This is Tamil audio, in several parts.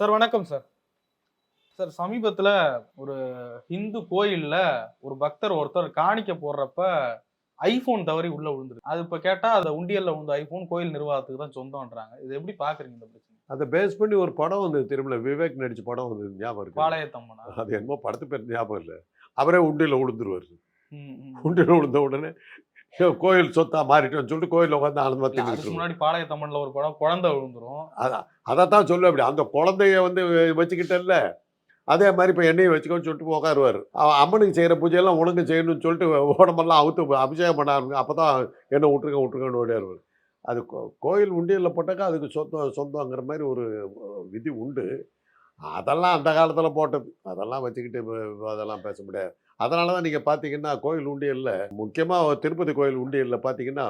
சார் வணக்கம் சார். சார் சமீபத்துல ஒரு இந்து கோயில்ல ஒரு பக்தர் ஒருத்தர் காணிக்க போடுறப்ப ஐபோன் தவறி உள்ள விழுந்துரு அது இப்ப கேட்டா அந்த உண்டியல்ல விழுந்த ஐபோன் கோயில் நிர்வாகத்துக்கு தான் சொந்தம்ன்றாங்க. இது எப்படி பாக்குறீங்க இந்த பிரச்சனை? அதை பேஸ் பண்ணி ஒரு படம் வந்தது திருமலை விவேக் நடிச்ச படம் வந்தது ஞாபகம் இருக்கு. பாளையத்தம்மனா? அது என்னமோ படத்து பேர் ஞாபகம் இல்லை. அவரே உண்டியில் விழுந்துருவார். உண்டியில் விழுந்த உடனே "ஐயோ, கோயில் சொத்தா மாறிட்டோம்னு சொல்லிட்டு கோயிலில் உட்காந்து அதுக்கு தின்னுட்டு முன்னாடி பாளையத்தம்மன்ல ஒரு படம் குழந்தை விழுந்துரும். அதைத்தான் சொல்ல அப்படி. அந்த குழந்தைய வந்து வச்சுக்கிட்டல்ல அதே மாதிரி இப்போ எண்ணெயை வச்சுக்கோன்னு சொல்லிட்டு உட்காருவார் அவன் அம்மனுக்கு செய்கிற பூஜையெல்லாம் ஒழுங்கு செய்யணும்னு சொல்லிட்டு உடம்பெல்லாம் அவுத்து அபிஷேகம் பண்ண ஆரம்பிங்க அப்போ தான் என்ன விட்டுருங்க விட்டுருங்கன்னு ஓடியாருவார். அது கோயில் உண்டியலில் போட்டாக்கா அதுக்கு சொந்தம் சொந்தங்கிற மாதிரி ஒரு விதி உண்டு. அதெல்லாம் அந்த காலத்தில் போட்டது. அதெல்லாம் வச்சுக்கிட்டு அதெல்லாம் பேச முடியாது. அதனால தான் நீங்கள் பார்த்தீங்கன்னா கோயில் உண்டியலில் முக்கியமாக திருப்பதி கோயில் உண்டியலில் பார்த்தீங்கன்னா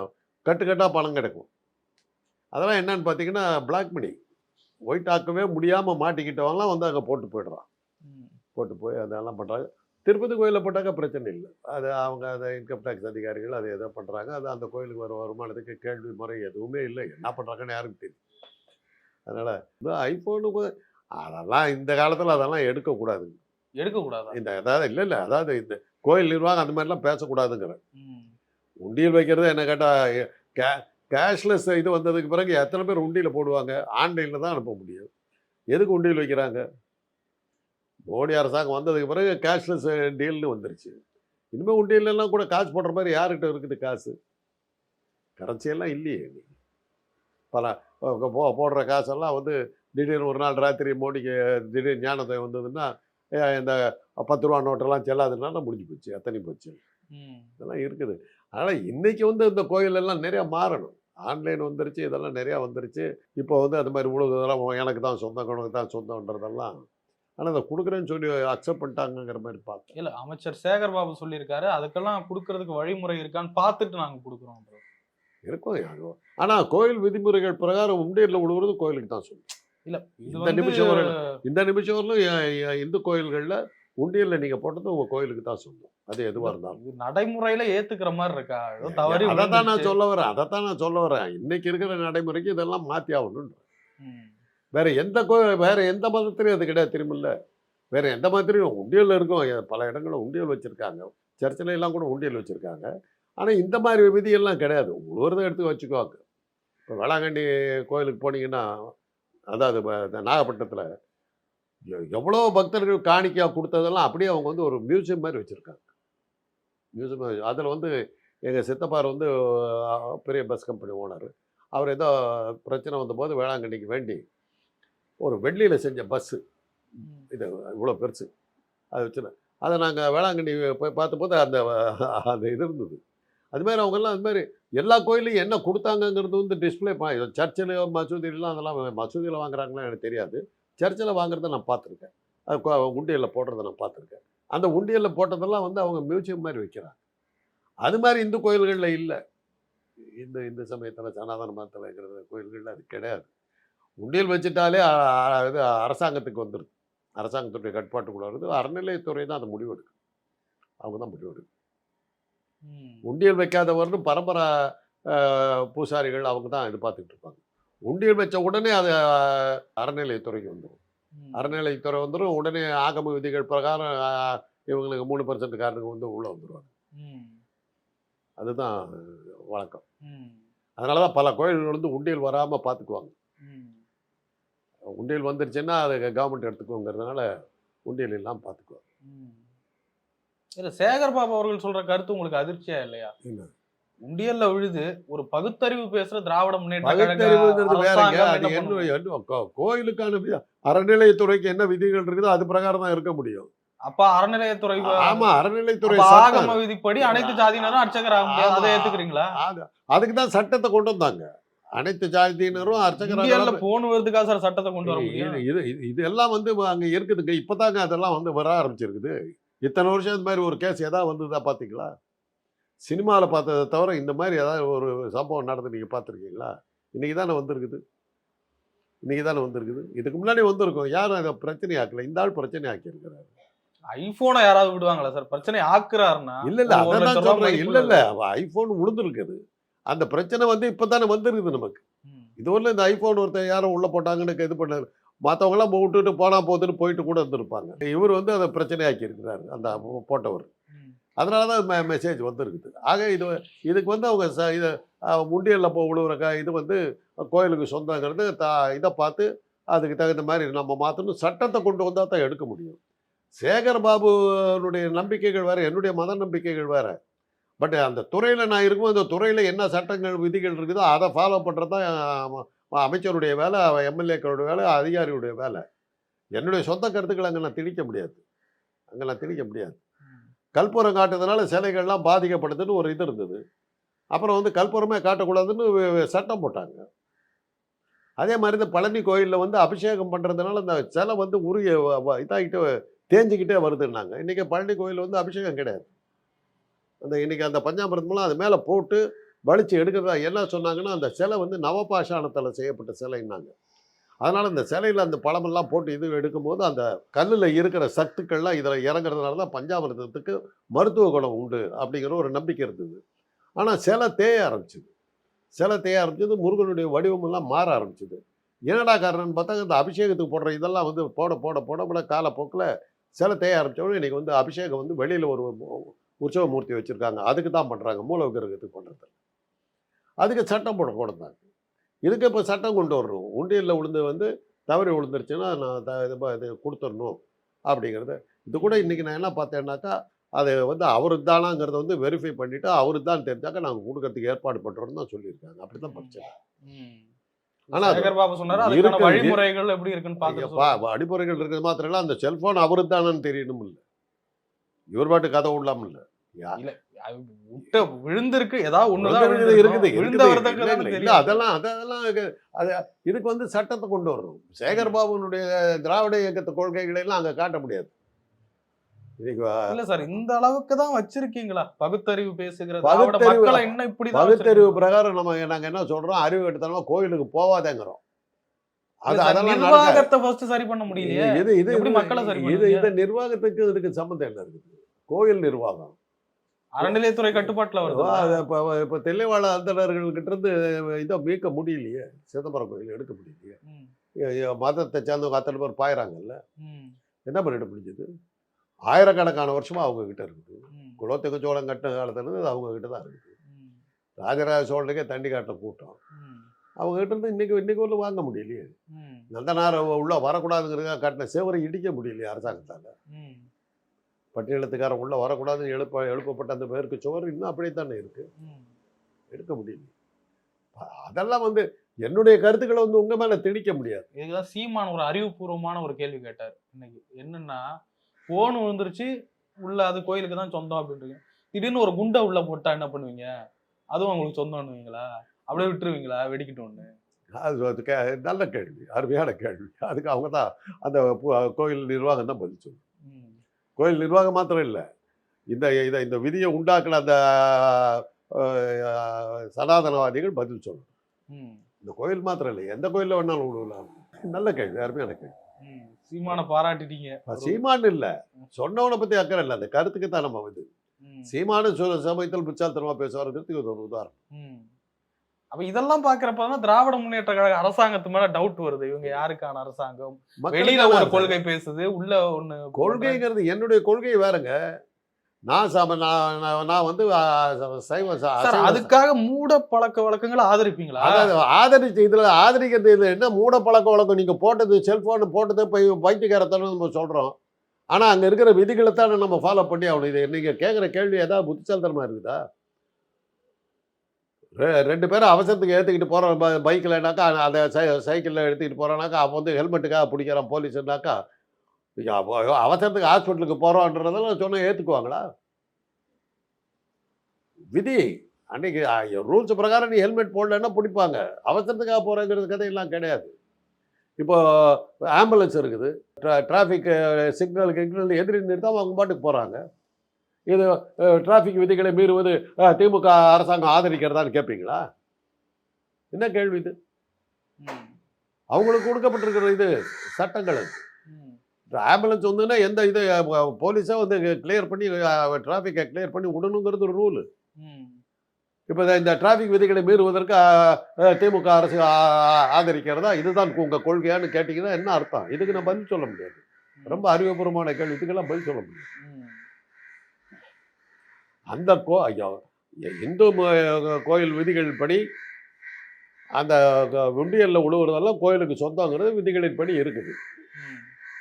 கட்டுக்கட்டாக பணம் கிடக்கும். அதெல்லாம் என்னன்னு பார்த்தீங்கன்னா பிளாக் மணி ஒயிட் ஆக்கவே முடியாமல் மாட்டிக்கிட்டவங்களாம் வந்து அங்கே போட்டு போயிடுறான். போட்டு போய் அதெல்லாம் பண்ணுறாங்க திருப்பதி கோயிலில் போட்டாக்கா பிரச்சனை இல்லை. அது அவங்க அதை இன்கம் டேக்ஸ் அதிகாரிகள் அதை எதோ பண்ணுறாங்க அது அந்த கோயிலுக்கு வர வருமானத்துக்கு கேள்வி முறை எதுவுமே இல்லை. என்ன பண்ணுறாங்கன்னு யாருக்கும் தெரியும். அதனால் இந்த ஐஃபோனுக்கு அதெல்லாம் இந்த காலத்தில் அதெல்லாம் எடுக்கக்கூடாது? எடுக்க கூடாதா இந்த அதாவது இல்லை இல்லை. அதாவது இந்த கோயில் நிர்வாகம் அந்த மாதிரிலாம் பேசக்கூடாதுங்கிற. உண்டியல் வைக்கிறது என்ன கேட்டால் கே கேஷ்லெஸ் இது வந்ததுக்கு பிறகு எத்தனை பேர் உண்டியில் போடுவாங்க? ஆன்லைனில் தான் அனுப்ப முடியும். எதுக்கு உண்டியல் வைக்கிறாங்க? மோடி அரசாங்கம் வந்ததுக்கு பிறகு கேஷ்லெஸ் டீல்னு வந்துருச்சு. இனிமேல் உண்டியல்லாம் கூட காசு போடுற மாதிரி யார்கிட்ட இருக்குது காசு? கரன்சியெல்லாம் இல்லையே பல போ- போடுற காசெல்லாம் வந்து திடீர்னு ஒரு நாள் ராத்திரி மோடிக்கு திடீர் ஞானத்தை வந்ததுன்னா இந்த பத்து ரூபா நோட்டெல்லாம் செல்லாதுனால முடிஞ்சு போச்சு அத்தனை போச்சு. இதெல்லாம் இருக்குது. அதனால் இன்னைக்கு வந்து இந்த கோயில் எல்லாம் நிறையா மாறணும். ஆன்லைன் வந்துருச்சு இதெல்லாம் நிறையா வந்துருச்சு. இப்போ வந்து அது மாதிரி உழுகுதெல்லாம் எனக்கு தான் சொந்தம் உனக்கு தான் சொந்தம்ன்றதெல்லாம். ஆனால் அதை கொடுக்குறேன்னு சொல்லி அக்செப்ட் பண்ணிட்டாங்கங்கிற மாதிரி பார்த்தேன். இல்ல அமைச்சர் சேகர் பாபு சொல்லியிருக்காரு அதுக்கெல்லாம் கொடுக்கறதுக்கு வழிமுறை இருக்கான்னு பார்த்துட்டு நாங்க கொடுக்குறோம் இருக்கும் ஆனால் கோயில் விதிமுறைகள் பிரகாரம் உண்டியலில் விழுவுறது கோயிலுக்கு தான் சொந்தம் இல்ல இந்த நிமிஷம் வரை இந்த நிமிஷம் வரலும் இந்து கோயில்களில் உண்டியலில் நீங்கள் போட்டது உங்கள் கோயிலுக்கு தான் சொந்தம் அது எதுவாக இருந்தாலும். நடைமுறையில ஏத்துக்கிற மாதிரி இருக்கா? ஏதோ தவறி அதை தான் நான். சொல்ல வரேன் அதை தான் நான் சொல்ல வரேன். இன்னைக்கு இருக்கிற நடைமுறைக்கு இதெல்லாம் மாற்றி ஆகணும் ம். வேற எந்த கோயில் வேற எந்த மதத்திலையும் அது கிடையாது திரும்பல வேற எந்த மதத்திலையும் உண்டியல் இருக்கும். பல இடங்களில் உண்டியல் வச்சிருக்காங்க. சர்ச்சில் எல்லாம் கூட உண்டியல் வச்சிருக்காங்க. ஆனால் இந்த மாதிரி விதியெல்லாம் கிடையாது. உழுவுறதை எடுத்து வச்சுக்குவாங்க இப்போ வேளாங்கண்ணி கோயிலுக்கு போனீங்கன்னா அதாவது நாகப்பட்டினத்தில் எவ்வளோ பக்தர்கள் காணிக்கா கொடுத்ததெல்லாம் அப்படியே அவங்க வந்து ஒரு மியூசியம் மாதிரி வச்சுருக்காங்க. மியூசியம் அதில் வந்து எங்கள் சித்தப்பார் வந்து பெரிய பஸ் கம்பெனி ஓனர். அவர் ஏதோ பிரச்சனை வந்தபோது வேளாங்கண்ணிக்கு வேண்டி ஒரு வெள்ளியில் செஞ்ச பஸ்ஸு. இது இவ்வளோ பெருசு. அது வச்சு அதை நாங்கள் வேளாங்கண்ணி போய் பார்த்தபோது அந்த அந்த இது இருந்தது. அது மாதிரி அவங்கெல்லாம் அது மாதிரி எல்லா கோயிலையும் என்ன கொடுத்தாங்கங்கிறது வந்து டிஸ்பிளே சர்ச்சில் மசூதியிலாம் அதெல்லாம் மசூதியில் வாங்குறாங்களா எனக்கு தெரியாது. சர்ச்சில் வாங்குறத நான் பார்த்துருக்கேன். அது உண்டியலில் போடுறத நான் பார்த்துருக்கேன். அந்த உண்டியலில் போட்டதெல்லாம் வந்து அவங்க மியூசியம் மாதிரி வைக்கிறாங்க. அது மாதிரி இந்து கோயில்களில் இல்லை. இந்த இந்து சமயத்தில் சனாதன மதத்தில் இருக்கிற கோயில்களில் அது கிடையாது. உண்டியல் வச்சுட்டாலே இது அரசாங்கத்துக்கு வந்துடுது அரசாங்கத்துடைய கட்டுப்பாட்டுக்குள்ள வருது. அறநிலையத்துறை தான் அந்த முடிவெடுக்கும் அவங்க தான் முடிவெடுக்கும் உண்டியல் வைக்காதவர்னு பரம்பரை பூசாரிகள் அவங்க தான் இது பார்த்துக்கிட்டு இருப்பாங்க உண்டியல் வச்ச உடனே அது அறநிலையத்துறைக்கு வந்துடும். அறநிலையத்துறை வந்துடும் உடனே ஆகம விதிகள் பிரகாரம் இவங்களுக்கு மூணு பர்சன்ட் காரனுக்கு வந்து உள்ளே வந்துடுவாங்க. அதுதான் வழக்கம். அதனால தான் பல கோயில்கள் வந்து உண்டியல் வராமல் பார்த்துக்குவாங்க. உண்டியல் வந்துருச்சுன்னா அதை கவர்மெண்ட் எடுத்துக்குவோங்கிறதுனால உண்டியல் எல்லாம் பார்த்துக்குவாங்க. இல்ல சேகர் பாபு அவர்கள் சொல்ற கருத்து உங்களுக்கு அதிர்ச்சியா இல்லையா? உண்டியல்ல விழுது ஒரு பகுத்தறிவு பேசுற திராவிட முன்னேற்ற கோயிலுக்கான அறநிலையத்துறைக்கு என்ன விதிகள் இருக்குதோ அது பிரகாரம் தான் இருக்க முடியும். அப்ப அறநிலையத்துறை ஆமா சட்டம் ஆகம விதிப்படி அனைத்து ஜாதியினரும் அர்ச்சகர் ஆக முடியாது அதை. ஏத்துக்கிறீங்களா? அது- அதுக்கு தான் சட்டத்தை கொண்டு வந்தாங்க. அனைத்து ஜாதியினரும் அர்ச்சகராக போன் வருதுக்கா சார் சட்டத்தை கொண்டு வர முடியும். இது இது இது- இதெல்லாம் வந்து அங்க இருக்குதுங்க. இப்பதாங்க அதெல்லாம் வந்து வர ஆரம்பிச்சிருக்குது. இத்தனை வருஷம் இந்த மாதிரி ஒரு கேஸ் ஏதாவது வந்ததா பாத்தீங்களா சினிமாவில் பார்த்ததை தவிர இந்த மாதிரி ஏதாவது ஒரு சம்பவம் நடந்து நீங்கள் பார்த்துருக்கீங்களா? இன்னைக்கு தானே வந்திருக்குது. இன்னைக்கு தானே வந்திருக்குது. இதுக்கு முன்னாடி வந்திருக்கும். யாரும் அதை பிரச்சனை ஆக்கல. இந்த ஆள் பிரச்சனை ஆக்கியிருக்கிறாரு. ஐபோனை யாராவது விடுவாங்களா சார்? பிரச்சனை ஆக்குறாருன்னா இல்ல இல்ல. அதான் தான் மதிப்புள்ள- இல்ல இல்ல. ஐபோன் விழுந்துருக்குது அந்த பிரச்சனை வந்து இப்பதானே வந்திருக்குது நமக்கு. இது வரல இந்த ஐபோன் ஒருத்தன் யாரும் உள்ள போட்டாங்கன்னு இது பண்ண மற்றவங்களாம் விட்டுட்டு போனால் போகுதுன்னு போயிட்டு கூட இருந்திருப்பாங்க. இவர் வந்து அதை பிரச்சனையாக்கி இருக்கிறாரு அந்த போட்டவர். அதனால தான் மெ மெசேஜ் வந்திருக்குது. ஆக இது இதுக்கு வந்து அவங்க ச இதை முண்டியலில் போ விழுவுற க இது வந்து கோயிலுக்கு சொந்தங்கிறது த இதை பார்த்து அதுக்கு தகுந்த மாதிரி நம்ம மாற்றணும் சட்டத்தை கொண்டு வந்தால் தான் எடுக்க முடியும். சேகர் பாபுனுடைய நம்பிக்கைகள் வேறு என்னுடைய மத நம்பிக்கைகள் வேறு. பட் அந்த துறையில் நான் இருக்கும் அந்த துறையில் என்ன சட்டங்கள் விதிகள் இருக்குதோ அதை ஃபாலோ பண்ணுறது தான் அமைச்சருடைய வேலை எம்எல்ஏக்களுடைய வேலை அதிகாரியுடைய வேலை. என்னுடைய சொந்த கருத்துக்களை அங்கே நான் திணிக்க முடியாது. அங்கே நான் திணிக்க முடியாது. கற்பூரம் காட்டுறதுனால சிலைகள்லாம் பாதிக்கப்படுதுன்னு ஒரு இது இருந்தது. அப்புறம் வந்து கற்பூரமே காட்டக்கூடாதுன்னு சட்டம் போட்டாங்க. அதே மாதிரி இந்த பழனி கோயிலில் வந்து அபிஷேகம் பண்ணுறதுனால இந்த சிலை வந்து உருகி இதாகிட்டு தேஞ்சிக்கிட்டே வருதுன்னாங்க. இன்றைக்கி பழனி கோயில் வந்து அபிஷேகம் கிடையாது. அந்த இன்றைக்கி அந்த பஞ்சாமிரதமெல்லாம் அது மேலே போட்டு வலிச்சு எடுக்கிறதா என்ன சொன்னாங்கன்னா அந்த சிலை வந்து நவபாஷாணத்தில் செய்யப்பட்ட சிலைன்னாங்க. அதனால் இந்த சிலையில் அந்த பழமெல்லாம் போட்டு இது எடுக்கும்போது அந்த கல்லில் இருக்கிற சத்துக்கள்லாம் இதில் இறங்குறதுனால தான் பஞ்சாமிரதத்துக்கு மருத்துவ குணம் உண்டு அப்படிங்கிற ஒரு நம்பிக்கை இருந்தது. ஆனால் சிலை தேய ஆரம்பிச்சுது. சிலை தேய ஆரம்பிச்சது முருகனுடைய வடிவமெல்லாம் மாற ஆரம்பிச்சுது. என்னடா காரணம்னு பார்த்தா இந்த அபிஷேகத்துக்கு போடுற இதெல்லாம் வந்து போட போட போட போட காலப்போக்கில் சிலை தேய ஆரம்பித்தோடனே இன்றைக்கி வந்து அபிஷேகம் வந்து வெளியில் ஒரு உற்சவ மூர்த்தி வச்சுருக்காங்க. அதுக்கு தான் பண்ணுறாங்க மூல பண்ணுறது அதுக்கு சட்டம் போட போடுறாங்க இதுக்கு இப்போ சட்டம் கொண்டு வரணும். உண்டியலில் விழுந்து வந்து தவறி விழுந்துருச்சுன்னா நான் த இது இது கொடுத்துடணும் அப்படிங்கிறது. இது கூட இன்றைக்கி நான் என்ன பார்த்தேன்னாக்கா அது வந்து அவரு தானாங்கிறத வந்து வெரிஃபை பண்ணிவிட்டு அவரு தான் தெரிஞ்சாக்க நாங்கள் கொடுக்கறதுக்கு ஏற்பாடு பண்ணுறோம்னு தான் சொல்லியிருக்காங்க. அப்படி தான் படித்தேன் வழிமுறைகள் எப்படி இருக்குன்னு. அடிப்படைகள் இருக்கிறது மாத்திரம் இல்லை அந்த செல்ஃபோன் அவரு தானு தெரியணும் இல்லை இவர் பாட்டு கதை விடலாம இல்லை அது விட்ட விழுந்திருக்கு ஏதாவது ஒண்ணுதான் இருக்குது இல்லை, அதெல்லாம் அதெல்லாம். அது இதுக்கு வந்து சட்டத்தை கொண்டு வரணும். சேகர் பாபுனுடைய திராவிட இயக்கத்து கொள்கைகளை எல்லாம் அங்க காட்ட முடியாது. இல்ல சார் இந்த அளவுக்கு தான் வச்சிருக்கீங்களா? பகுத்தறிவு பேசுகிற பகுத்தறிவு- இன்னும் இப்படிதான் பகுத்தறிவு? பிரகாரம் நம்ம நாங்க என்ன சொல்றோம்? அறிவு எடுத்தனமா கோயிலுக்கு போவாதேங்கிறோம். அது அதெல்லாம். நிர்வாகத்தை ஃபர்ஸ்ட் சரி பண்ண முடியலையே. இது இது எப்படி இது- மக்களை சரி இது? இந்த நிர்வாகத்துக்கு இதுக்கு சம்மந்தம் என்ன இருக்குது? கோயில் நிர்வாகம். அறநிலையத்துறை கட்டுப்பாட்டுல வருது இப்போ இப்போ தெல்லைவாழ அந்தணர்கள்கிட்ட இருந்து இதை மீட்க முடியலையே. சிதம்பரம் கோயில் எடுக்க முடியலையே. மதத்தை சேர்ந்தவங்க அத்தனை பேர் பாயிறாங்கல்ல. என்ன பண்ணிட முடிஞ்சது? ஆயிரக்கணக்கான வருஷமா அவங்க கிட்ட இருக்குது. குலோத்துக்கு சோழன் கட்டின காலத்துல இருந்து அவங்க கிட்ட தான் இருக்குது. ராஜராஜ சோழனுக்கே தண்டி காட்ட கூட்டம். ம், அவங்க கிட்ட இருந்து இன்னைக்கு இன்னைக்கு ஊரில் வாங்க முடியலையே. நந்தனார் உள்ள வரக்கூடாதுங்கிறதுக்காக கட்டின சேவரை இடிக்க முடியலையே அரசாங்கத்தால். பட்டியலத்துக்காரன் உள்ள வரக்கூடாதுன்னு எழுப்ப எழுப்பப்பட்ட அந்த பேருக்கு சுவர் இன்னும் அப்படியே தானே இருக்கு. ம். எடுக்க முடியல. அதெல்லாம் வந்து என்னுடைய கருத்துக்களை வந்து உங்க மேல திணிக்க முடியாது. இதுதான் சீமான் ஒரு அறிவுபூர்வமான ஒரு கேள்வி கேட்டார் இன்னைக்கு. என்னன்னா போன் விழுந்துருச்சு உள்ள அது கோயிலுக்கு தான் சொந்தம் அப்படின்றீங்க திடீர்னு ஒரு குண்டை உள்ள போட்டா என்ன பண்ணுவீங்க? அதுவும் உங்களுக்கு சொந்தம்னுவீங்களா? அப்படியே விட்டுருவீங்களா? வெடிக்கட்டும்னு? அது அது நல்ல கேள்வி அருமையான கேள்வி. அதுக்கு அவங்க தான் அந்த கோயில் நிர்வாகம் தான் பதில் சொல்லணும் ம், கோயில் நிர்வாகம் மாத்திரம் இல்லை. இந்த இதை இந்த விதியை உண்டாக்குன அந்த சனாதனவாதிகள் பதில் சொல்லணும். இந்த கோயில் மாத்திரம் இல்லை. எந்த கோயிலில் வேணாலும் விடலாம் நல்ல கேள்வி அருமையான கேள்வி. சீமானை பாராட்டிட்டீங்க. சீமான் இல்லை. சொன்னவனை பற்றி அக்கறை இல்லை. அந்த கருத்துக்கு தான் நம்ம ம், சீமானு சமயத்தில் புச்சாத்தனமா பேசுவாருங்கிறதுக்கு இது ஒரு உதாரணம். அப்ப இதெல்லாம் பாக்குறப்பதான் திராவிட முன்னேற்ற கழக அரசாங்கத்து மேல டவுட் வருது. இவங்க யாருக்கான அரசாங்கம்? வெளியில ஒரு கொள்கை பேசுது உள்ள ஒண்ணு கொள்கைங்கிறது என்னுடைய கொள்கை வேறங்க. நான் சம நான் நான் வந்து சைவ அதுக்காக மூட பழக்க வழக்கங்களை ஆதரிப்பீங்களா? அதாவது ஆதரிச்சு இதுல ஆதரிக்கிறது இது என்ன? மூட பழக்க வழக்கம். நீங்க போட்டது செல்போன் போட்டது போய் பைத்தியக்காரத்தனம் நம்ம சொல்றோம். ஆனா அங்க இருக்கிற விதிகளை தானே நம்ம ஃபாலோ பண்ணி ஆகணும். இது நீங்க கேட்குற கேள்வி ஏதாவது புத்திசாலித்தனமா இருக்குதா? ரெண்டு பேரும் அவசரத்துக்கு ஏற்றிக்கிட்டு போகிறோம் பைக்கில்னாக்கா அதை சை சைக்கிளில் எடுத்துக்கிட்டு போகிறோன்னாக்கா அவன் வந்து ஹெல்மெட்டுக்காக பிடிக்கிறான் போலீஸ்னாக்கா. அவசரத்துக்கு ஹாஸ்பிட்டலுக்கு போகிறோன்றதெல்லாம் சொன்னால் ஏற்றுக்குவாங்களா விதி அன்னைக்கு ரூல்ஸ் பிரகாரம் நீ ஹெல்மெட் போடலன்னா பிடிப்பாங்க. அவசரத்துக்காக போகிறேங்கிறது கதையெல்லாம் கிடையாது. இப்போ ஆம்புலன்ஸ் இருக்குது. ட்ரா டிராஃபிக் சிக்னல் கிக்னல் எதிரி நிறுத்தாமல் அவங்க பாட்டுக்கு போகிறாங்க இது டிராஃபிக் விதிகளை மீறுவது திமுக அரசாங்கம் ஆதரிக்கிறதான்னு கேட்பீங்களா என்ன கேள்வி இது? அவங்களுக்கு கொடுக்கப்பட்டிருக்கிற இது சட்டங்கள். ஆம்புலன்ஸ் வந்துன்னா எந்த இது போலீஸாக வந்து கிளியர் பண்ணி டிராஃபிக்கை கிளியர் பண்ணி விடணுங்கிறது ஒரு ரூல். இப்போ இந்த டிராஃபிக் விதிகளை மீறுவதற்கு திமுக அரசு ஆதரிக்கிறதா? இதுதான் உங்கள் கொள்கையான்னு கேட்டிங்கன்னா என்ன அர்த்தம்? இதுக்கு நான் பதில் சொல்ல முடியாது. ரொம்ப அறிவுபூர்வமான கேள்வி. இதுக்கெல்லாம் பதில் சொல்ல முடியாது. அந்த கோ இந்து கோயில் விதிகள் படி அந்த உண்டியல்ல உழுவுறதெல்லாம் கோயிலுக்கு சொந்தங்கிறது விதிகளின் படி இருக்குது.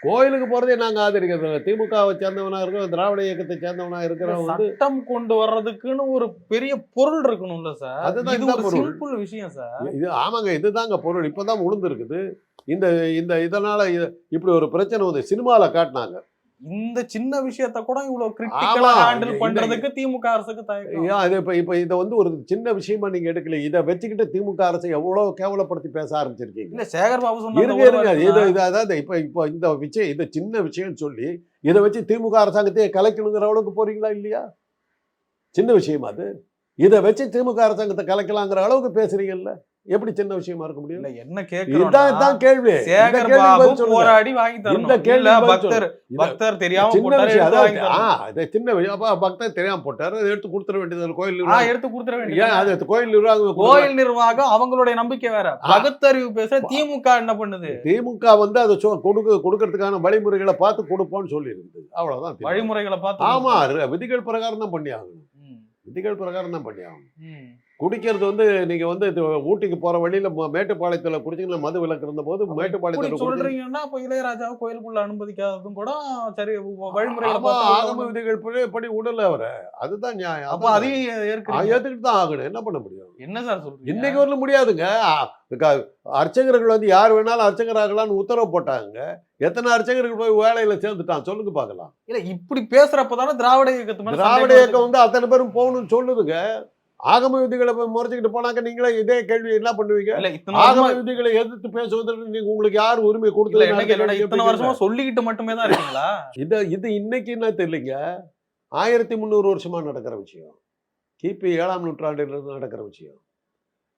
கோயிலுக்கு போறதே நாங்க ஆதரிக்கிறது இல்லை திமுகவை சேர்ந்தவனா இருக்கிறோம் திராவிட இயக்கத்தை சேர்ந்தவனா இருக்கிறவன் வந்து சட்டம் கொண்டு வர்றதுக்குன்னு ஒரு பெரிய பொருள் இருக்கணும்ல சார். அதுதான் இது இந்த ஒரு பொருள். விஷயம் சார். இது ஆமாங்க இதுதாங்க பொருள். இப்பதான் உளுந்துருக்குது. இந்த இந்த இதனால இது- இப்படி ஒரு பிரச்சனை வந்து சினிமால காட்டினாங்க. இந்த சின்ன விஷயத்த கூட இவ்வளவு. கிரிட்டிக்கலா ஹேண்டில் இந்த- பண்றதுக்கு திமுக அரசுக்கு தயக்கம். இது இப்போ இப்போ இதை வந்து ஒரு சின்ன விஷயமா நீங்க எடுக்கல. இதை வச்சுக்கிட்டு திமுக அரசை எவ்வளவு கேவலப்படுத்தி பேச ஆரம்பிச்சிருக்கீங்க? இல்ல சேகர் பாபு சொன்ன இருங்க. இருங்க இது இது அதாவது இப்போ இப்போ இந்த விஷயம் இது சின்ன விஷயம்னு சொல்லி இதை வச்சு திமுக அரசாங்கத்தையே கலைக்கணுங்கிற அளவுக்கு போறீங்களா இல்லையா? சின்ன விஷயமா அது. இதை வச்சு திமுக அரசாங்கத்தை கலைக்கலாங்கிற அளவுக்கு பேசுறீங்கல்ல. எப்படி சின்ன விஷயமா இருக்க முடியும்? என்ன இதுதான் கேள்வி. இந்த. போராடி வாங்கி இந்த தரணும். இல்ல பதில் பக்தர் பக்தர் தெரியாம சின்ன விஷயம் சின்ன விஷயம் பக்தர் தெரியாம போட்டாரு அதை எடுத்து கொடுத்துட வேண்டியது கோயில். எடுத்து கொடுத்துட வேண்டியது அது கோயில் நிர்வாகம்? கோயில் நிர்வாகம் அவங்களுடைய நம்பிக்கை வேற. பகுத்தறிவு பேச திமுக என்ன பண்ணுது? திமுக வந்து அதை கொடுக்க கொடுக்கறதுக்கான வழிமுறைகளை பார்த்து கொடுப்போம்னு சொல்லி இருக்குது அவ்வளவுதான். வழிமுறைகளை பார்த்து ஆமா விதிகள் பிரகாரம் தான் பண்ணி ஆகணும் விதிகள் பிரகாரம் தான் பண்ணி ஆகணும். குடிக்கிறது வந்து நீங்க வந்து ஊட்டிக்கு போற வழியில மேட்டுப்பாளையத்துல குடிச்சீங்கன்னா மது விலக்கு இருந்த போது மேட்டுப்பாளையத்துல சொல்றீங்கன்னா அப்ப இளையராஜாவை கோயிலுக்குள்ள அனுமதிக்காததும் கூட சரி வ- வழிமுறைகளை ஆமா, ஆகம விதிகள் படி விடல அவரை. அதுதான் நியாயம். அப்ப அதையும் ஏத்துக்கிட்டு தான் ஆகணும். என்ன பண்ண முடியும்? என்ன சார் சொல்றீங்க? இன்னைக்கு வரல முடியாதுங்க. அர்ச்சகர்கள் வந்து யார் வேணாலும் அர்ச்சகர் ஆகலாம்னு உத்தரவு போட்டாங்க. எத்தனை அர்ச்சகர்கள் போய் வேலையில சேர்ந்துட்டான்? சொல்லுங்க பார்க்கலாம். இல்ல இப்படி பேசுறப்பதானே திராவிட இயக்கத்து திராவிட இயக்கம் வந்து அத்தனை பேரும் போகணும்னு சொல்லுதுங்க. ஆகம விதிகளை முறைச்சிக்கிட்டு போனாக்க நீங்களே இதே கேள்வி என்ன பண்ணுவீங்க? இல்ல ஆகம விதிகளை எதிர்த்து பேசுவதற்கு நீங்க உங்களுக்கு யார் உரிமை கேள்வினா இத்தனை வருஷமா சொல்லிக்கிட்டு மட்டுமே தான் இருக்கீங்களா? இது இது இன்னைக்கு என்ன தெரியலங்க? ஆயிரத்தி முந்நூறு வருஷமா நடக்கிற விஷயம். கிபி ஏழாம் நூற்றாண்டிலிருந்து நடக்கிற விஷயம்.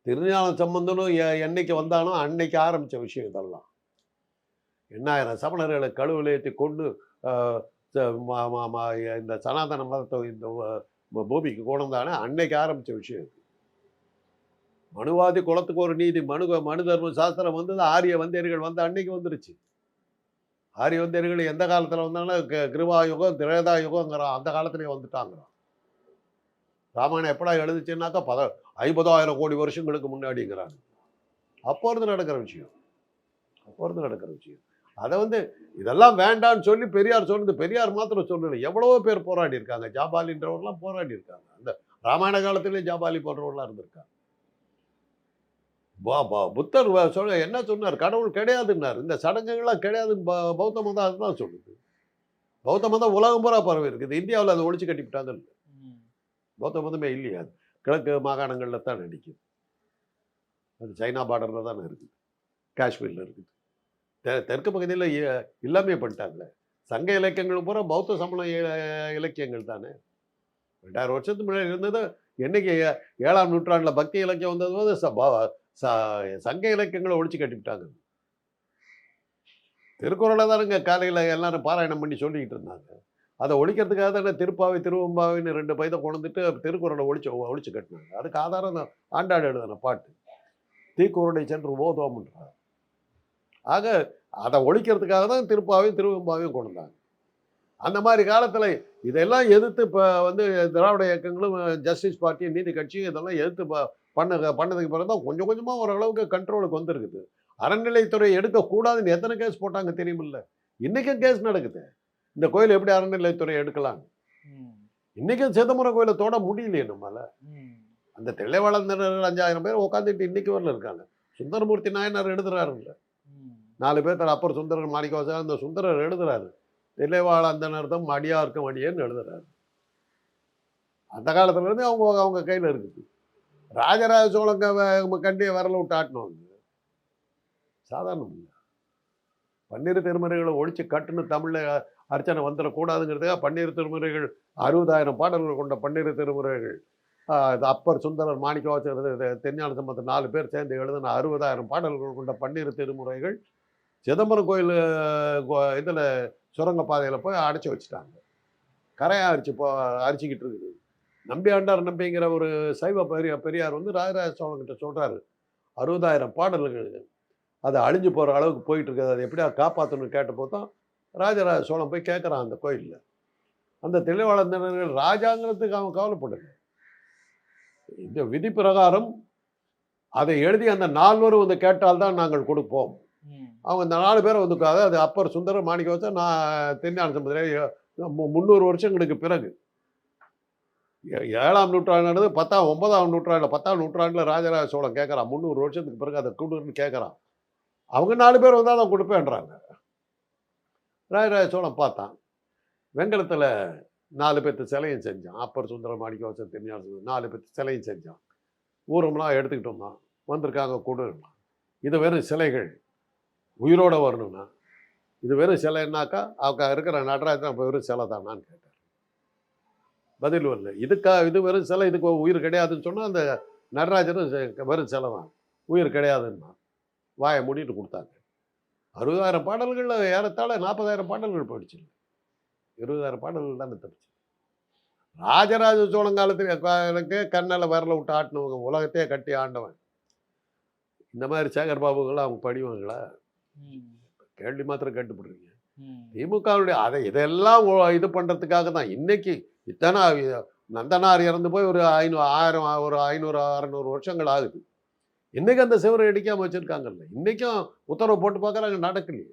திருஞான சம்பந்தனும் என்னைக்கு வந்தானோ அன்னைக்கு ஆரம்பிச்ச விஷயம் இதெல்லாம். எண்ணாயிரம் சமணர்களை கழுவில் ஏற்றி கொண்டு இந்த சனாதன மதத்தை இந்த பூமிக்கு ம- பூமிக்கு அன்னைக்கு ஆரம்பித்த விஷயம் இது. மனுவாதி குலத்துக்கு ஒரு நீதி மனு மனு தர்ம சாஸ்திரம் வந்தது ஆரிய வந்தேரிகள் வந்து அன்னைக்கு வந்துருச்சு. ஆரிய வந்தேரிகள் எந்த காலத்தில் வந்தாங்கன்னா க- கிருபா யுகம் திரேதா யுகங்கிறான் அந்த காலத்துலேயே வந்துட்டாங்கிறான் ராமாயணம் எப்படா எழுதுச்சுன்னாக்கா பத ஐம்பதாயிரம் கோடி வருஷங்களுக்கு முன்னாடிங்கிறாங்க. அப்போ இருந்து நடக்கிற விஷயம். அப்போ இருந்து நடக்கிற விஷயம். அதை வந்து இதெல்லாம் வேண்டாம்னு சொல்லி பெரியார் சொன்னது பெரியார் மாத்திரம் சொல்லலை. எவ்வளவோ பேர் போராடி இருக்காங்க. ஜாபாலின்றவர்லாம் போராடி இருக்காங்க. அந்த ராமாயண காலத்திலே ஜாபாலி போன்றவர்லாம் இருந்திருக்காங்க. புத்தர் சொல்ல என்ன சொன்னார்? கடவுள் கிடையாதுன்னார். இந்த சடங்குகள்லாம் கிடையாதுன்னு பௌத்த மதம் அதுதான் சொல்லுது. பௌத்த மதம் உலகம் பூரா பரவி இருக்குது. இந்தியாவில் அதை ஒழிச்சு கட்டிவிட்டாங்க பௌத்த மதமே இல்லையா அது. கிழக்கு மாகாணங்களில் தான் நடிக்குது. அது சைனா பார்டரில் தானே இருக்குது. காஷ்மீரில் இருக்குது. தெ தெற்கு பகுதியில் இல்லாமே பண்ணிட்டாங்களே. சங்க இலக்கியங்கள் பூரா பௌத்த சமண இல- இலக்கியங்கள் தானே. ரெண்டாயிரம் வருஷத்துக்கு முன்னாடி இருந்தது என்னைக்கு ஏழாம் நூற்றாண்டில் பக்தி இலக்கியம் வந்தது போது ச- சங்க இலக்கியங்களை ஒழிச்சு கட்டிவிட்டாங்க. திருக்குறளை தானுங்க காலையில் எல்லாரும் பாராயணம் பண்ணி சொல்லிக்கிட்டு இருந்தாங்க. அதை ஒழிக்கிறதுக்காக தானே திருப்பாவை திருவம்பாவின்னு ரெண்டு பைதை கொண்டுட்டு திருக்குறளை ஒழிச்சு ஒழிச்சு கட்டினாங்க. அதுக்கு ஆதாரம் தான் ஆண்டாடு எழுதின பாட்டு. தீக்குறளை சென்று ஓதோம்ன்றார் ஆக அதை ஒழிக்கிறதுக்காக தான் திருப்பாவையும் திருவம்பாவையும் கொண்டு வந்தாங்க. அந்த மாதிரி காலத்தில் இதெல்லாம் எதிர்த்து இப்போ வந்து திராவிட இயக்கங்களும் ஜஸ்டிஸ் பார்ட்டி நீதி கட்சியும் இதெல்லாம் எதிர்த்து பண்ண பண்ணதுக்கு பிறகு தான் கொஞ்சம் கொஞ்சமாக ஓரளவுக்கு கண்ட்ரோலுக்கு வந்திருக்குது. அறநிலைத்துறை எடுக்கக்கூடாதுன்னு எத்தனை கேஸ் போட்டாங்க தெரியுமில்ல? இன்றைக்கும் கேஸ் நடக்குது. இந்த கோயில் எப்படி அறநிலைத்துறை எடுக்கலாம் இன்னைக்கும் சிதம்பரம் கோயிலை தொட முடியலையே நம்மளால அந்த தில்லைவாழந்தனர் அஞ்சாயிரம் பேர் உட்காந்துட்டு இன்னைக்கு வரல இருக்காங்க. சுந்தரமூர்த்தி நாயனார் எழுதுறாருல்ல நாலு பேர் அப்பர் சுந்தரர் மாணிக்கவாசகர் அந்த சுந்தரர் எழுதுறாரு. தில்லைவாழ அந்த நேரத்தம் அடியார்க்கும் அடியேன்னு எழுதுறாரு. அந்த காலத்துலேருந்து அவங்க அவங்க கையில் இருக்குது. ராஜராஜ சோழங்க கண்டியை வரல விட்டு ஆட்டினவங்க சாதாரணம் இல்லை பன்னிரு திருமுறைகளை ஒழிச்சு கட்டுன்னு தமிழில் அர்ச்சனை வந்துடக்கூடாதுங்கிறதுக்காக பன்னிரு திருமுறைகள் அறுபதாயிரம் பாடல்கள் கொண்ட பன்னிரு திருமுறைகள் இது அப்பர் சுந்தரர் மாணிக்கவாசகர் இது தென்னால சம்பந்த நாலு பேர் சேர்ந்து எழுதின அறுபதாயிரம் பாடல்கள் கொண்ட பன்னிரு திருமுறைகள் சிதம்பரம் கோயில் இதில் சுரங்க பாதையில் போய் அடைச்சி வச்சுட்டாங்க. கரையை அரிச்சு போ அரிச்சிக்கிட்டு இருக்குது. நம்பி ஆண்டார் நம்பிங்கிற ஒரு சைவ பெரிய பெரியார் வந்து ராஜராஜ சோழன் கிட்ட சொல்கிறாரு அறுபதாயிரம் பாடல்கள் அது அழிஞ்சு போகிற அளவுக்கு போயிட்டு இருக்குது. அதை எப்படியா காப்பாற்றணும்னு கேட்டபோது தான் ராஜராஜ சோழன் போய் கேட்குறான் அந்த கோயிலில். அந்த தெளிவாளந்தர்கள் ராஜாங்கிறதுக்கு அவன் கவலைப்படல. இந்த விதி பிரகாரம் அதை எழுதி அந்த நால்வரும் வந்து கேட்டால்தான் நாங்கள் கொடுப்போம். அவங்க இந்த நாலு பேரை வந்து அதாவது அப்பர் சுந்தர மாணிக்க வச்சா நான் தென்னான சமுதிரம் முந்நூறு வருஷங்களுக்கு பிறகு. ஏ- ஏழாம் நூற்றாண்டு பத்தாம் ஒன்பதாம் நூற்றாண்டு பத்தாம் நூற்றாண்டில் ராஜராஜ சோழன் கேட்குறான். முந்நூறு வருஷத்துக்கு பிறகு அதை கொடுன்னு கேட்குறான். அவங்க நாலு பேர் வந்தால் நான் கொடுப்பேன்றாங்க. ராஜராஜ சோழன் பார்த்தான். வெங்கடத்தில் நாலு பேர்த்து சிலையும் செஞ்சான். அப்பர் சுந்தர மாணிக்க வச்ச தென்னான நாலு பேர்த்து சிலையும் செஞ்சான். ஊரம்லாம் எடுத்துக்கிட்டோம்னா வந்திருக்காங்க கொடுன்னா இது வெறும் சிலைகள். உயிரோடு வரணும்னா இது வெறும் சிலைன்னாக்கா அவங்க இருக்கிற நடராஜன் அப்போ வெறும் சிலை தானான்னு கேட்டார். பதில் வரல. இதுக்கா இது வெறும் சிலை இதுக்கு உயிர் கிடையாதுன்னு சொன்னால் அந்த நடராஜனும் வெறும் சிலை தான். உயிர் கிடையாதுன்னா வாயை மூடிட்டு கொடுத்தாங்க. அறுபதாயிரம் பாடல்களில் ஏறத்தாழ நாற்பதாயிரம் பாடல்கள் போயிடுச்சு. இருபதாயிரம் பாடல்கள் தானே தப்பிச்சு ராஜராஜ சோழன் காலத்துல கண்ணில் விரல விட்டு ஆட்டினவங்க உலகத்தையே கட்டி ஆண்டவன். இந்த மாதிரி சேகர் பாபுங்களாம் அவங்க படிவாங்களா? கேள்வி மாத்திரம் கேட்டுப்படுறீங்க. திமுகவுடைய அதை இதெல்லாம் இது பண்ணுறதுக்காக தான். இன்னைக்கு இத்தனை நந்தனார் இறந்து போய் ஒரு ஐநூறு ஆயிரம் ஒரு ஐநூறு அறநூறு வருஷங்கள் ஆகுது. இன்னைக்கு அந்த சிவரை இடிக்காம வச்சிருக்காங்கல்ல. இன்னைக்கும் உத்தரவு போட்டு பார்க்குறாங்க நடக்கலையே.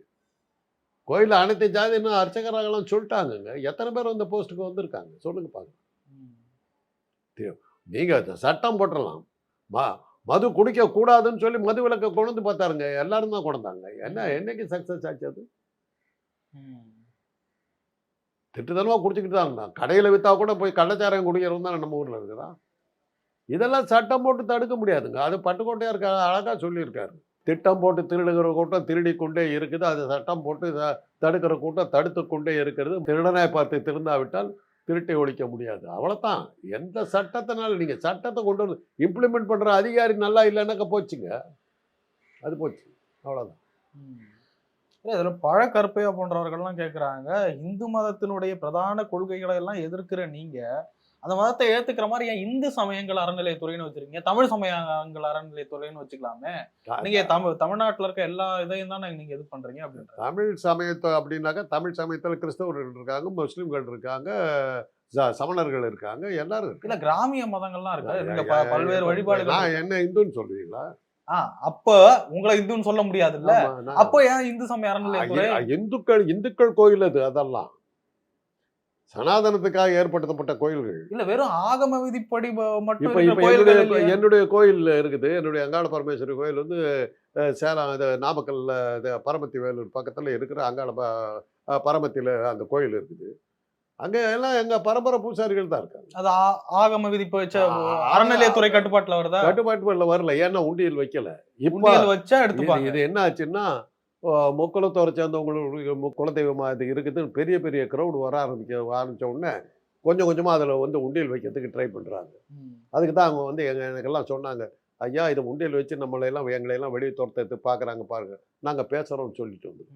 கோயிலில் அனைத்து ஜாதி இன்னும் அர்ச்சகராகலாம் சொல்லிட்டாங்கங்க. எத்தனை பேர் அந்த போஸ்ட்டுக்கு வந்திருக்காங்க? சொல்லுங்க பாருங்க. நீங்கள் சட்டம் போட்டுடலாம். ம மது குடிக்க கூடாதுன்னு சொல்லி மது விலக்கை கொண்டு பார்த்தாருங்க. எல்லாரும் தான் கொண்டாங்க என்ன என்னைக்கு சக்ஸஸ் ஆச்சு அது. திட்டுத்தனமாக குடிச்சிக்கிட்டு தான் இருந்தான் கடையில் விற்றா கூட போய் கள்ளச்சாரம் குடிக்கிறவன் தான் நம்ம ஊரில் இருக்கிறான் இதெல்லாம் சட்டம் போட்டு தடுக்க முடியாதுங்க. அது பட்டுக்கோட்டையார் க- அழகா சொல்லியிருக்காரு. திட்டம் போட்டு திருடுகிற கூட்டம் திருடி கொண்டே இருக்குது. அது சட்டம் போட்டு தடுக்கிற கூட்டம் தடுத்து கொண்டே இருக்கிறது. திருடனை பார்த்து திருந்தாவிட்டால் திருட்டை ஒழிக்க முடியாது. அவ்வளோதான் எந்த சட்டத்தினால நீங்கள் சட்டத்தை கொண்டு வந்து இம்ப்ளிமெண்ட் பண்ணுற அதிகாரி நல்லா இல்லைன்னாக்க போச்சுங்க. அது போச்சு. அவ்வளோதான் இதில் பழக்கற்பையா போன்றவர்கள்லாம் கேட்குறாங்க இந்து மதத்தினுடைய பிரதான கொள்கைகளை எல்லாம் எதிர்க்கிற நீங்கள் அந்த மதத்தை ஏத்துக்கிற மாதிரி ஏன் இந்து சமயங்கள் அறநிலையத்துறைன்னு வச்சிருக்கீங்க? தமிழ் சமயங்கள் அறநிலையத்துறைன்னு வச்சுக்கலாமே. நீங்க தமிழ் தமிழ்நாட்டுல இருக்க எல்லா இதையும் தான் நீங்க இது பண்றீங்க அப்படின்ற தமிழ் சமயத்தை அப்படின்னாக்கா தமிழ் சமயத்தில் கிறிஸ்தவர்கள் இருக்காங்க முஸ்லீம்கள் இருக்காங்க சமணர்கள் இருக்காங்க எல்லாரும் இல்ல கிராமிய மதங்கள்லாம் இருக்கு? நீங்க ப- பல்வேறு வழிபாடுகள் நான் என்ன இந்துன்னு சொல்றீங்களா? அப்ப உங்களை இந்துன்னு சொல்ல முடியாதுல்ல? ஆமா, நான்- அப்போ ஏன் இந்து சமய அறநிலையத்துறை? இந்துக்கள் இந்துக்கள் கோயில் அது அதெல்லாம். சனாதனத்துக்காக ஏற்படுத்தப்பட்ட கோயில்கள். இல்ல வெறும் ஆகம விதிப்படி மட்டும் என்னுடைய கோயில் இருக்குது. என்னுடைய அங்காள பரமேஸ்வரி கோயில் வந்து சேலம் இது நாமக்கல்ல இது பரமத்தி வேலூர் பக்கத்துல இருக்கிற அங்காள ப- அஹ், பரமத்தில அந்த கோயில் இருக்குது. அங்க எல்லாம் எங்க பரம்பரை பூசாரிகள் தான் இருக்காங்க. அது ஆகம விதிப்பு வச்ச அறநிலையத்துறை கட்டுப்பாட்டுல வருதா? கட்டுப்பாட்டுல வரல. ஏன்னா உண்டியல் வைக்கல. இப்ப வச்சா எடுத்துப்பாங்க. இது என்ன ஆச்சுன்னா முக்குளத்தோரை சேர்ந்தவங்களுக்கு மு- குலதெய்வமா இது இருக்குதுன்னு பெரிய பெரிய க்ரௌடு வர ஆரம்பிக்க ஆரம்பிச்ச உடனே கொஞ்சம் கொஞ்சமா அதுல வந்து உண்டியல் வைக்கிறதுக்கு ட்ரை பண்றாங்க. ம். அதுக்கு தான் அவங்க வந்து எங்க எனக்கெல்லாம் சொன்னாங்க. ஐயா இதை உண்டியல் வச்சு நம்மளை எல்லாம் எங்களை எல்லாம் வெளியே துரத்து பார்க்குறாங்க பாருங்க. நாங்க பேசுறோம்னு சொல்லிட்டு வந்து.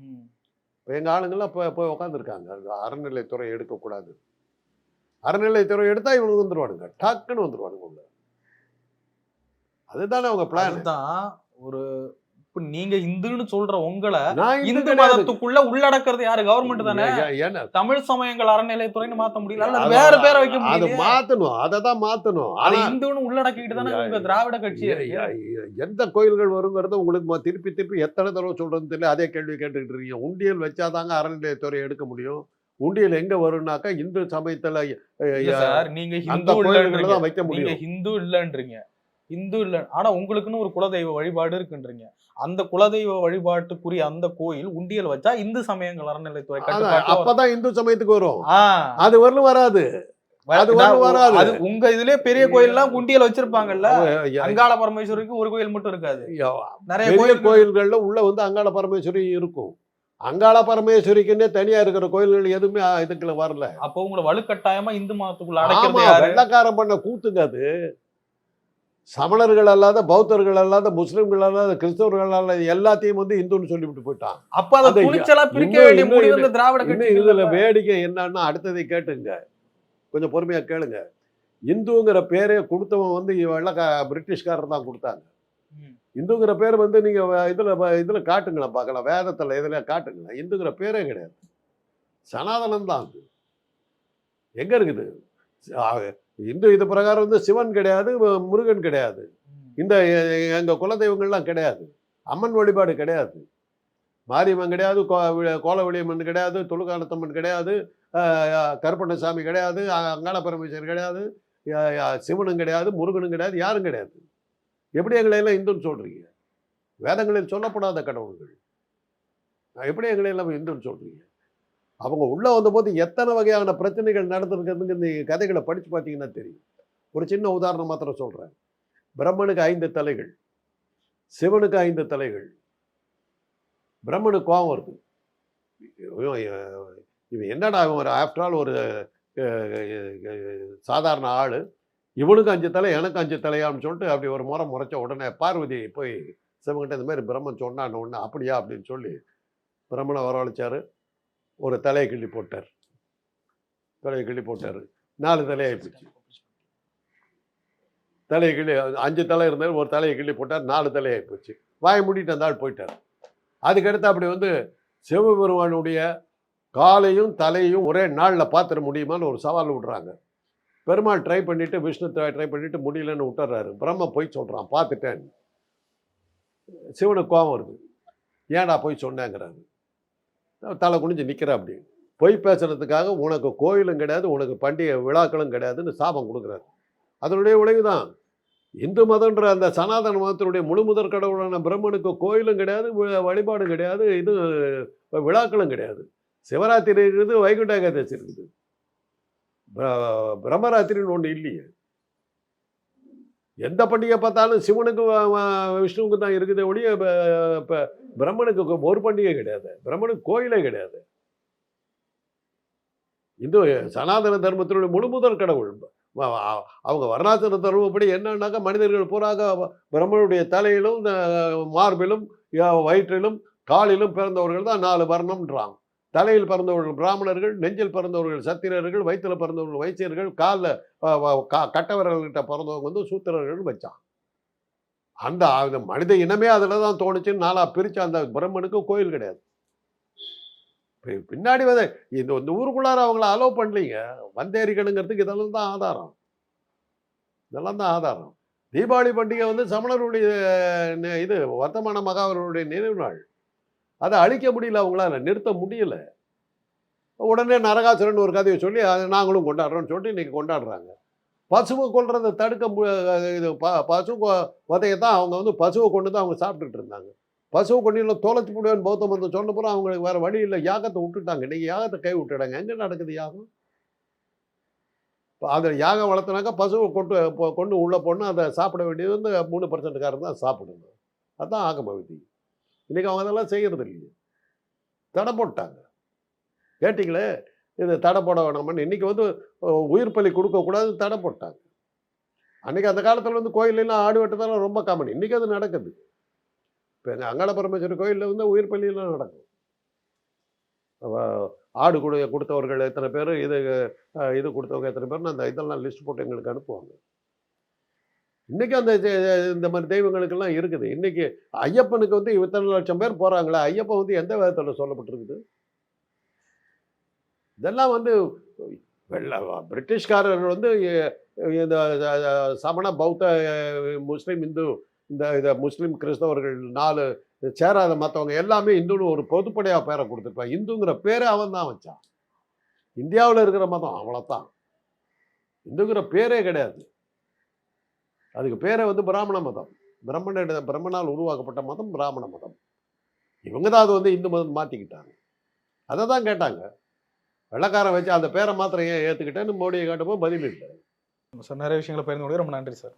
இப்போ எங்கள் ஆளுங்கெல்லாம் போய் போய் உட்காந்துருக்காங்க அறநிலைத்துறை எடுக்கக்கூடாது. அறநிலைத்துறை எடுத்தா இவனுக்கு வந்துருவானுங்க. டக்குன்னு வந்துருவானுங்க உள்ள. அதுதானே அவங்க பிளான் அதுதான் ஒரு இப்ப நீங்க இந்துன்னு சொல்ற உங்களை இந்து. மதத்துக்குள்ள உள்ளடக்கிறது யாரு? கவர்மெண்ட் தானே? தமிழ் சமயங்கள் அறநிலையத்துறைன்னு மாத்த முடியல. அது- வேற பேரை வைக்க அது முடியல மாத்தணும். அதை தான் மாத்தணும். அது ஆனா இந்துன்னு உள்ளடக்கிட்டு தானே உங்க திராவிட கட்சி எந்த கோயில்கள் வருங்கிறத உங்களுக்கு திருப்பி திருப்பி எத்தனை தடவை சொல்றதுன்னு தெரியல. அதே கேள்வி கேட்டுக்கிட்டு இருக்கீங்க. உண்டியல் வச்சாதாங்க அறநிலையத்துறை எடுக்க முடியும். உண்டியல் எங்க வரும்னாக்கா இந்து சமயத்துல நீங்க ஹிந்து இல்லன்றீங்க. தான் வைக்க முடியும். ஹிந்து இல்லன்றீங்க. இந்து இல்ல ஆனா உங்களுக்குன்னு ஒரு குலதெய்வ வழிபாடு இருக்குன்றீங்க. அந்த குலதெய்வ வழிபாட்டுக்குரிய அந்த கோயில் உண்டியல் வச்சா இந்து சமயங்கள் அறநிலைத்துறை. அப்பதான் இந்து சமயத்துக்கு வரும். அது வரலும் வராது. அது உங்க இதுலயே பெரிய கோயில் எல்லாம் உண்டியல் வச்சிருப்பாங்கல்ல? அங்காள பரமேஸ்வரிக்கு ஒரு கோயில் மட்டும் இருக்காது. நிறைய கோயில் கோயில்கள்ல உள்ள வந்து அங்காள பரமேஸ்வரி இருக்கும். அங்காள பரமேஸ்வரிக்குன்னே தனியா இருக்கிற கோயில்கள் எதுவுமே இதுக்குள்ள வரல. அப்போ உங்களை வலுக்கட்டாயமா இந்து மதத்துக்குள்ள அடைக்கிறது யாரு? வெள்ளக்காரன் பண்ண கூத்துங்க அது. சமணர்கள் அல்லாத பௌத்தர்கள் அல்லாத முஸ்லிம்கள் அல்லாத கிறிஸ்தவர்கள் அல்லாத எல்லாத்தையும் வந்து இந்துன்னு சொல்லிவிட்டு போயிட்டான். அப்ப அதை இதுல வேடிக்கை என்னன்னா அடுத்ததை கேட்டுங்க. கொஞ்சம் பொறுமையா கேளுங்க. இந்துங்கிற பேரே கொடுத்தவன் வந்து வெள்ளக்கா பிரிட்டிஷ்காரர் தான் கொடுத்தாங்க. இந்துங்கிற பேர் வந்து நீங்க இதுல இதுல காட்டுங்களேன் பார்க்கலாம். வேதத்துல இதுல காட்டுங்களேன். இந்துங்கிற பேரே கிடையாது. சனாதனம் தான் அது. எங்க இருக்குது? இந்து இது பிரகாரம் வந்து சிவன் கிடையாது முருகன் கிடையாது. இந்த எ- எங்க குலதெய்வங்கள்லாம் கிடையாது. அம்மன் வழிபாடு கிடையாது. மாரியம்மன் கிடையாது கோ கோலவெளியம்மன் கிடையாது துலுக்கானத்தம்மன் கிடையாது கருப்பண்ணசாமி கிடையாது அ- அங்காள பரமேஸ்வரர் கிடையாது சிவனும் கிடையாது முருகனும் கிடையாது யாரும் கிடையாது. எப்படி எங்களை எல்லாம் இந்துன்னு சொல்றீங்க? வேதங்களில் சொல்லப்படாத கடவுள்கள். எப்படி எங்களை எல்லாம் இந்துன்னு சொல்றீங்க? அவங்க உள்ளே வந்தபோது எத்தனை வகையான பிரச்சனைகள் நடந்திருக்கிறதுங்க இந்த கதைகளை படித்து பார்த்தீங்கன்னா தெரியும். ஒரு சின்ன உதாரணம் மாத்திரம் சொல்கிறேன் பிரம்மனுக்கு ஐந்து தலைகள். சிவனுக்கு ஐந்து தலைகள். பிரம்மனுக்கு கோபம் வருது. இவன் என்னடா இவன் ஒரு ஆஃப்டர் ஆல் ஒரு சாதாரண ஆள். இவனுக்கு அஞ்சு தலை எனக்கு அஞ்சு தலையான்னு சொல்லிட்டு அப்படி ஒரு முறை முறைச்ச உடனே பார்வதி போய் சிவன்கிட்ட இந்த மாதிரி பிரம்மன் சொன்னான்னு ஒன்று அப்படியா அப்படின்னு சொல்லி பிரம்மனை வரவழைச்சாரு. ஒரு தலையை கிள்ளி போட்டார். தலையை கிள்ளி போட்டார். நாலு தலையாகி போச்சு. தலையை கிள்ளி அஞ்சு தலை இருந்தால் ஒரு தலையை கிள்ளி போட்டார் நாலு தலையாகி போச்சு. வாயை மூடிட்டு அந்த ஆள் போயிட்டார். அதுக்கடுத்து அப்படி வந்து சிவபெருமானுடைய காலையும் தலையும் ஒரே நாளில் பார்த்துட முடியுமான்னு ஒரு சவால் விடுறாங்க. பெருமாள் ட்ரை பண்ணிவிட்டு விஷ்ணு ட்ரை பண்ணிவிட்டு முடியலன்னு விட்டுறாரு. பிரம்ம போய் சொல்கிறான் பார்த்துட்டேன். சிவனுக்கு கோபம் வருது. ஏன்டா போய் சொன்னேங்கிறாரு. தலை குனிஞ்சு நிற்கிற அப்படின்னு. பொய் பேசுறதுக்காக உனக்கு கோயிலும் கிடையாது உனக்கு பண்டிகை விழாக்களும் கிடையாதுன்னு சாபம் கொடுக்குறாரு. அதனுடைய விளைவு தான். இந்து மதம்ன்ற அந்த சனாதன மதத்தினுடைய முழு முதற் கடவுளான பிரம்மனுக்கு கோயிலும் கிடையாது வழிபாடும் கிடையாது இது விழாக்களும் கிடையாது. சிவராத்திரி இருக்குது வைகுண்ட ஏகாதசி இருக்குது. பிரம்மராத்திரின்னு ஒன்று இல்லையே. எந்த பண்டிகை பார்த்தாலும் சிவனுக்கு விஷ்ணுவுக்கு தான் இருக்குது ஒழிய இப்போ பிரம்மனுக்கு ஒரு பண்டிகை கிடையாது. பிரம்மனுக்கு கோயிலே கிடையாது. இந்து சனாதன தர்மத்தினுடைய முழுமுதல் கடவுள். அவங்க வர்ணாசிர தர்மப்படி என்னன்னாக்கா மனிதர்கள் பூராக பிரம்மனுடைய தலையிலும் மார்பிலும் வயிற்றிலும் காலிலும் பிறந்தவர்கள் தான் நாலு வர்ணம்ன்றாங்க. தலையில் பிறந்தவர்கள் பிராமணர்கள் நெஞ்சில் பிறந்தவர்கள் சத்திரர்கள் வயிற்றில் பிறந்தவர்கள் வைத்தியர்கள் காலில் கட்டவர்கள்கிட்ட பிறந்தவங்க வந்து சூத்திரர்கள் வச்சான். அந்த மனித இனமே அதில் தான் தோணுச்சுன்னு நாளாக பிரித்து அந்த பிரம்மனுக்கு கோயில் கிடையாது. பின்னாடி வந்து இந்த இந்த ஊருக்குள்ளார அவங்கள அலோவ் பண்ணலீங்க. வந்தேரிகளுங்கிறதுக்கு இதெல்லாம் தான் ஆதாரம். இதெல்லாம் தான் ஆதாரம். தீபாவளி பண்டிகை வந்து சமணருடைய இது வர்த்தமான மகாவருடைய நினைவு நாள். அதை அழிக்க முடியல அவங்களால நிறுத்த முடியல. உடனே நரகாசுரன் ஒரு கதையை சொல்லி அதை நாங்களும் கொண்டாடுறோம்னு சொல்லிட்டு இன்னைக்கு கொண்டாடுறாங்க. பசுவை கொள்றதை தடுக்க மு இது ப பசு வதையை தான் அவங்க வந்து பசுவை கொண்டு தான் அவங்க சாப்பிட்டுட்டு இருந்தாங்க. பசுவை கொண்டு இல்லை தோலைச்சு போடுவேன் பௌத்த மந்தம் சொன்ன பிறகு அவங்களுக்கு வேறு வழி இல்லை. யாகத்தை விட்டுட்டாங்க. இன்றைக்கி யாகத்தை கை விட்டுடாங்க எங்கே நடக்குது யாகம்? இப்போ அதில் யாகம் வளர்த்துனாக்கா பசுவை கொண்டு கொண்டு உள்ளே பொண்ணு அதை சாப்பிட வேண்டியது வந்து மூணு பர்சன்ட்காரன் தான் சாப்பிடணும் அதுதான் ஆகம விதி. இன்றைக்கி அவங்க அதெல்லாம் செய்கிறது இல்லையே. தடை போட்டாங்க. கேட்டிங்களே? இது தடை போட வேணாமன்னு. இன்னைக்கு வந்து உயிர் பலி கொடுக்கக்கூடாது தடை போட்டாங்க. அன்னைக்கு அந்த காலத்தில் வந்து கோயிலெல்லாம் ஆடு வெட்டதெல்லாம் ரொம்ப காமன் இன்றைக்கி அது நடக்குது. இப்போ எங்கள் அங்காள பரமேஸ்வரர் கோயிலில் வந்து உயிர் பள்ளியெல்லாம் நடக்கும். ஆடு கொடு கொடுத்தவர்கள் எத்தனை பேர் இது இது கொடுத்தவங்க எத்தனை பேர்னு அந்த இதெல்லாம் லிஸ்ட் போட்டு எங்களுக்கு அனுப்புவாங்க. இன்றைக்கி அந்த இந்த மாதிரி தெய்வங்களுக்கெல்லாம் இருக்குது. இன்றைக்கி ஐயப்பனுக்கு வந்து இத்தனை லட்சம் பேர் போகிறாங்களே ஐயப்பன் வந்து எந்த விதத்தில் சொல்லப்பட்டிருக்குது? இதெல்லாம் வந்து வெள்ள பிரிட்டிஷ்காரர் வந்து இந்த சமண பௌத்த முஸ்லீம் இந்து இந்த இதை முஸ்லீம் கிறிஸ்தவர்கள் நாலு சேராத மற்றவங்க எல்லாமே இந்துன்னு ஒரு பொதுப்படையாக பேரை கொடுத்துருப்பான் இந்துங்கிற பேரை அவன் தான் வச்சான். இந்தியாவில் இருக்கிற மதம் அவ்வளோத்தான் இந்துங்கிற பேரே கிடையாது. அதுக்கு பேரை வந்து பிராமண மதம். பிரம்மண பிரம்மனால் உருவாக்கப்பட்ட மதம் பிராமண மதம். இவங்க தான் அது வந்து இந்து மதம் மாற்றிக்கிட்டாங்க அதை தான் கேட்டாங்க. வெள்ளக்காரன் வச்சு அந்த பேரை மாத்திரம் ஏன் ஏற்றுக்கிட்டேன்னு மோடியை காட்டும்போது பதில் இல்லை. சார் நிறைய விஷயங்களை பகிர்ந்து கொடுக்க ரொம்ப நன்றி சார்.